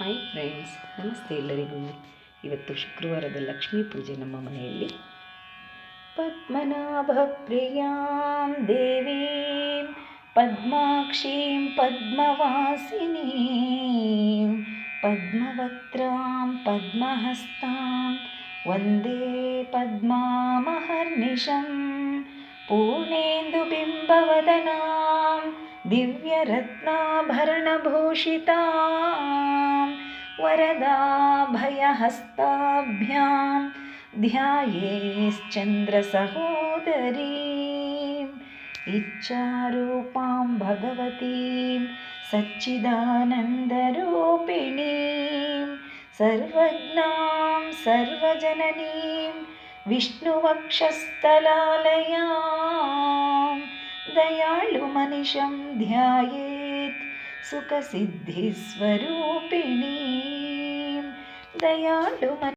hi friends नमस्ते எல்லರಿಗೂ இவது ಶುಕ್ರವಾರದ ಲಕ್ಷ್ಮಿ ಪೂಜೆ ನಮ್ಮ ಮನೆಯಲ್ಲಿ ಪದ್ಮನಾಭಪ್ರಿಯಾಂ ದೇವಿಂ ಪದ್ಮಾಕ್ಷೀಂ ಪದ್ಮವಾಸಿನೀಂ ಪದ್ಮವತ್ರಾಂ ಪದ್ಮಹಸ್ತಾಂ ವಂದೇ ಪದ್ಮಾ ಮಹರ್ นิ ಶಂ ಪೂರ್ಣೇन्दुबिಂಬವದನಾಂ ದಿವ್ಯರತ್ನಾಭರಣಭೂಷಿತಾ वरदाभयहस्ताभ्यां ध्यायेश्चन्द्रसहोदरीम् इच्छारूपां भगवतीं सच्चिदानन्दरूपिणीं सर्वज्ञां सर्वजननीं विष्णुवक्षस्थलालयां दयालुमनिषं ध्याये సుఖసిద్ధిస్వరూపిణీ దయాళుమ